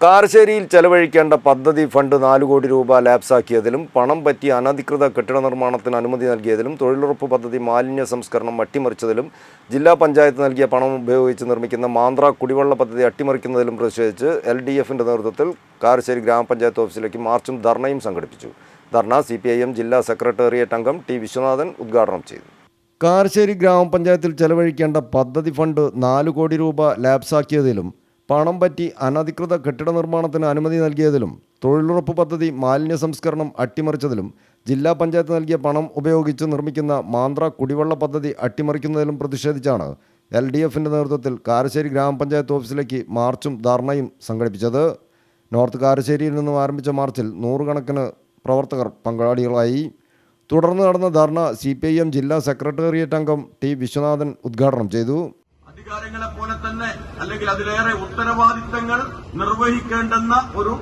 കാരശ്ശേരിയിൽ ചെലവഴിക്കേണ്ട പദ്ധതി ഫണ്ട് നാല് കോടി രൂപ ലാപ്സാക്കിയതിലും പണം പറ്റി അനധികൃത കെട്ടിട നിർമ്മാണത്തിന് അനുമതി നൽകിയതിലും തൊഴിലുറപ്പ് പദ്ധതി മാലിന്യ സംസ്കരണം അട്ടിമറിച്ചതിലും ജില്ലാ പഞ്ചായത്ത് നൽകിയ പണം ഉപയോഗിച്ച് നിർമ്മിക്കുന്ന മാന്ത്ര കുടിവെള്ള പദ്ധതി അട്ടിമറിക്കുന്നതിലും പ്രതിഷേധിച്ച് എൽ ഡി എഫിന്റെ നേതൃത്വത്തിൽ കാർശേരി ഗ്രാമപഞ്ചായത്ത് ഓഫീസിലേക്ക് മാർച്ചും ധർണയും സംഘടിപ്പിച്ചു. ധർണ സി ജില്ലാ സെക്രട്ടേറിയറ്റ് അംഗം ടി വിശ്വനാഥൻ ഉദ്ഘാടനം ചെയ്തു. കാർശേരി ഗ്രാമപഞ്ചായത്തിൽ ചെലവഴിക്കേണ്ട പദ്ധതി ഫണ്ട് നാല് കോടി രൂപ ലാപ്സാക്കിയതിലും പണം പറ്റി അനധികൃത കെട്ടിട നിർമ്മാണത്തിന് അനുമതി നൽകിയതിലും തൊഴിലുറപ്പ് പദ്ധതി മാലിന്യ സംസ്കരണം അട്ടിമറിച്ചതിലും ജില്ലാ പഞ്ചായത്ത് നൽകിയ പണം ഉപയോഗിച്ച് നിർമ്മിക്കുന്ന മാന്ത്ര കുടിവെള്ള പദ്ധതി അട്ടിമറിക്കുന്നതിലും പ്രതിഷേധിച്ചാണ് എൽ ഡി എഫിന്റെ നേതൃത്വത്തിൽ കാരശ്ശേരി ഗ്രാമപഞ്ചായത്ത് ഓഫീസിലേക്ക് മാർച്ചും ധർണയും സംഘടിപ്പിച്ചത്. നോർത്ത് കാരശ്ശേരിയിൽ നിന്നും ആരംഭിച്ച മാർച്ചിൽ നൂറുകണക്കിന് പ്രവർത്തകർ പങ്കാളികളായി. തുടർന്ന് നടന്ന ധർണ സി ജില്ലാ സെക്രട്ടേറിയറ്റ് അംഗം ടി വിശ്വനാഥൻ ഉദ്ഘാടനം ചെയ്തു. അധികാരങ്ങളെ പോലെ തന്നെ അല്ലെങ്കിൽ അതിലേറെ ഉത്തരവാദിത്തങ്ങൾ നിർവഹിക്കേണ്ടെന്ന ഒരു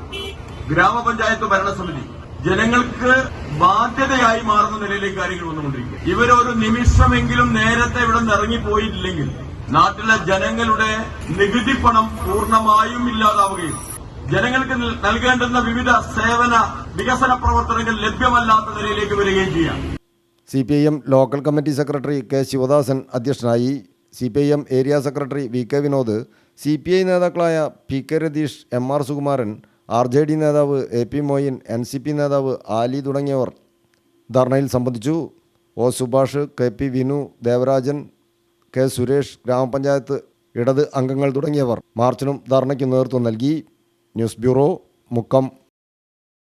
ഗ്രാമപഞ്ചായത്ത് ഭരണസമിതി. ജനങ്ങൾക്ക് ബാധ്യതയായി മാറുന്ന നിലയിലേക്ക് കാര്യങ്ങൾ വന്നുകൊണ്ടിരിക്കുക. ഇവരൊരു നിമിഷമെങ്കിലും നേരത്തെ ഇവിടെ നിന്ന് ഇറങ്ങിപ്പോയിട്ടില്ലെങ്കിൽ നാട്ടിലെ ജനങ്ങളുടെ നികുതി പണം പൂർണമായും ഇല്ലാതാവുകയും ജനങ്ങൾക്ക് നൽകേണ്ടുന്ന വിവിധ സേവന വികസന പ്രവർത്തനങ്ങൾ ലഭ്യമല്ലാത്ത നിലയിലേക്ക് വരികയും ചെയ്യാം. C P I M local committee secretary K Sivadasan അധ്യക്ഷനായി C P I M area secretary V K Vinod C P I നേതാക്കളായ P K Ratheesh M R Sukumaran R J D നേതാവ് A P Moin N C P നേതാവ് ആലി തുടങ്ങിയവർ. ധർണയിൽ സംബന്ധിച്ചു O Subhash K P Vinu Devarajan K Suresh ഗ്രാമപഞ്ചായത്ത് ഇടത് അംഗങ്ങൾ തുടങ്ങിയവർ. മാർച്ചിനും ധർണയ്ക്ക് നേതൃത്വം നൽകി. News bureau Mukkam.